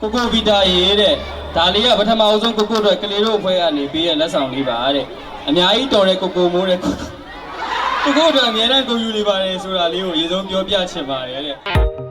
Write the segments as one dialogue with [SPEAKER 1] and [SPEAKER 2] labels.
[SPEAKER 1] ကိုကိုဗီတာရေတဲ့ဒါလေးကပထမအဆုံးကိုကိုတို့ကလေးတို့အဖွဲ့ကနေပေးရလက်ဆောင်လေးပါတဲ့အများကြီးတော်တဲ့ကိုကိုမိုးတဲ့ကိုကိုကိုတို့အများနဲ့ကိုယူနေပါတယ်ဆိုတာလေးကိုအရင်ဆုံးပြောပြချင်ပါတယ်တဲ့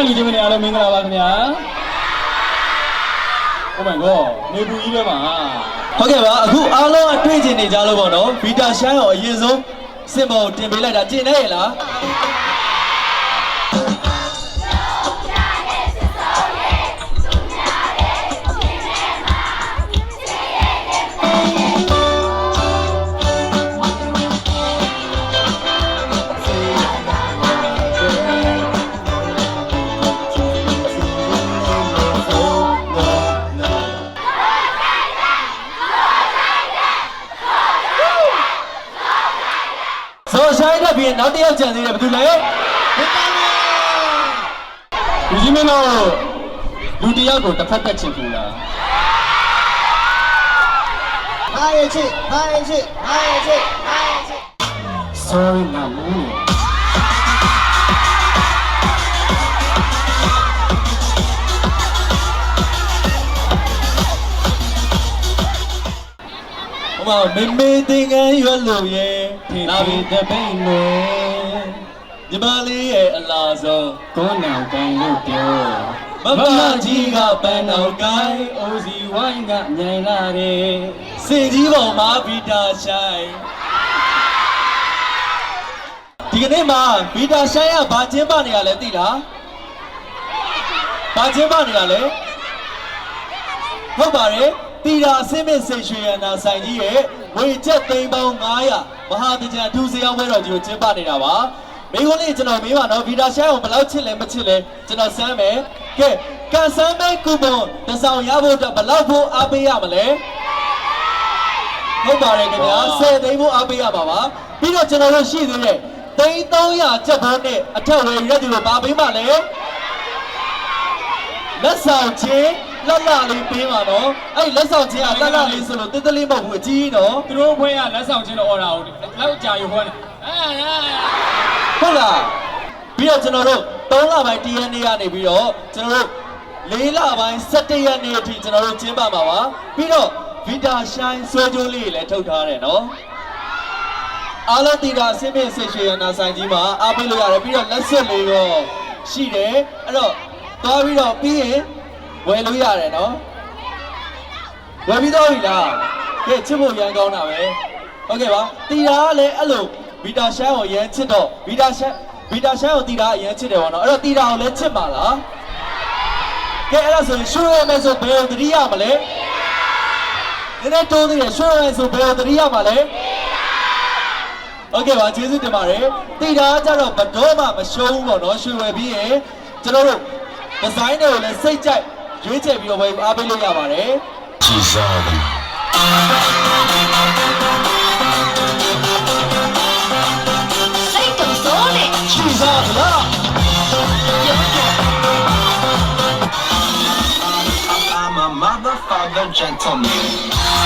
[SPEAKER 1] ရှင်းလူချင်းမနေအားလုံးမင်္ဂလာပါခင်ဗျာ Oh my god နေပူကြီးထဲမှာဟုတ်ကဲ့ပါအခုအားလုံးအတွေ့အကြုံနေကြလို့ပေါ့နော်ဗီတာရှိုင်းကိုအရင်ဆုံးစင်ပေါ်တင်ပေးလိုက်တာကျင်နေရလား ကြံသေးတယ်ဘယ်သူလဲမင်းသားလေးလူကြီးမင်းတို့လူတယောက်ကိုတစ်ဖက်တက်ချင်ဘူးလား
[SPEAKER 2] ဟာရဲ့ချစ်ဟာရဲ့ချစ်ဟာရဲ့ချစ်ဟာရဲ့ချစ်
[SPEAKER 1] sorry နာမူး ဟိုမှာမေမေတင်ငန်းရွက်လို့ရဲ့လာပြီတပိန်လို့ညီမလေးရဲ့အလားဆုံးကိုနောင်ကိုင်းလို့ပြောမမကြီးကပန်းတော်ကိုင်းအိုစီဝိုင်းကညင်လာတယ်စင်ကြီးပေါ်မှာဗီတာရှိုင်းဒီကနေ့မှာဗီတာရှိုင်းရဘာချင်းပနေရလဲသိလားဘာချင်းပနေရလဲဟုတ်ပါတယ် တီတာအစင်းမင်းစိတ်ရွှေရနာဆိုင်ကြီးရဲ့ဝေချက်သိန်းပေါင်း900မဟာတကြံအထူးစရောင်းပွဲတော်ကြီးကိုကျင်းပနေတာပါမိခွန်းလေးကျွန်တော်မေးပါနော်ဗီတာရှိုင်းကိုဘယ်လောက်ချစ်လဲမချစ်လဲကျွန်တော်စမ်းမယ်ကဲကန်ဆန်းမဲကူပွန်တစ်ဆောင်ရဖို့အတွက်ဘယ်လောက်ဖို့အားပေးရမလဲဟုတ်ပါတယ်ခင်ဗျာ10သိန်းဖို့အားပေးရပါပါပြီးတော့ကျွန်တော်တို့ရှိသေးတယ်သိန်း300ချက်ပေါင်းနဲ့အထက်ဝယ်ရက်သူကိုပါပေးပါလေလက်ဆောင်ချင်း လက်လာလေးပေးပါနော်အဲ့ဒီလက်ဆောင်ချင်းကလက်လာလေးဆိုလို့တင်းတလေးမဟုတ်ဘူးအကြီးနော်
[SPEAKER 3] သူတို့ဘွဲကလက်ဆောင်ချင်းတော့အော်တာဟုတ်လောက်ကြာယူခွန်းအဲအဲ
[SPEAKER 1] ဟုတ်လားပြီးတော့ကျွန်တော်တို့3လပိုင်း1ရက်နေ့ကနေပြီးတော့ကျွန်တော်တို့4လပိုင်း17ရက်နေ့အထိကျွန်တော်တို့ကျင်းပမှာပါပြီးတော့ဗီတာရှိုင်းဆွဲကြိုးလေးတွေလည်းထုတ်ထားတယ်နော်အားလုံးတီတာအစင်းမင်းဆေရွှေရနာဆိုင်ကြီးမှာအားပေးလို့ရတယ်ပြီးတော့လက်ဆက်လေးတော့ရှိတယ်အဲ့တော့သွားပြီးတော့ပြီးရင် ဝယ်လို့ရတယ်နော်ဝယ်ပြီးတော့ပြီလားကဲချစ်ဖို့ရန်ကောင်းတာပဲဟုတ်ကဲ့ပါတီတာကလည်းအဲ့လိုဘီတာရှမ်းကိုရန်ချစ်တော့ဘီတာရှမ်းဘီတာရှမ်းကိုတီတာရန်ချစ်တယ်ပေါ့နော်အဲ့တော့တီတာကိုလည်းချစ်ပါလားကဲအဲ့ဒါဆိုရင်ရှုရမယ်ဆိုဘယ်လိုတတိယမလဲနည်းနည်းတိုးသေးတယ်ရှုရမယ်ဆိုဘယ်လိုတတိယမလဲဟုတ်ကဲ့ပါကျေးဇူးတင်ပါတယ်တိတာကကြတော့ဘတော်မှမရှုံးဘူးပေါ့နော်ရွှေဝယ်ပြီးရင်ကျွန်တော်တို့ဒီဇိုင်းတွေကိုလည်းစိတ်ကြိုက် ရွေးချယ်ပြီးတော့ဝယ်အားပေးလို့ရပါတယ်
[SPEAKER 4] စိတ်တုံစိုးနဲ့
[SPEAKER 1] ကြည်စားဗလား
[SPEAKER 2] I'm a motherfucker gentleman.
[SPEAKER 1] ဟေးဘယ်လိုလဲ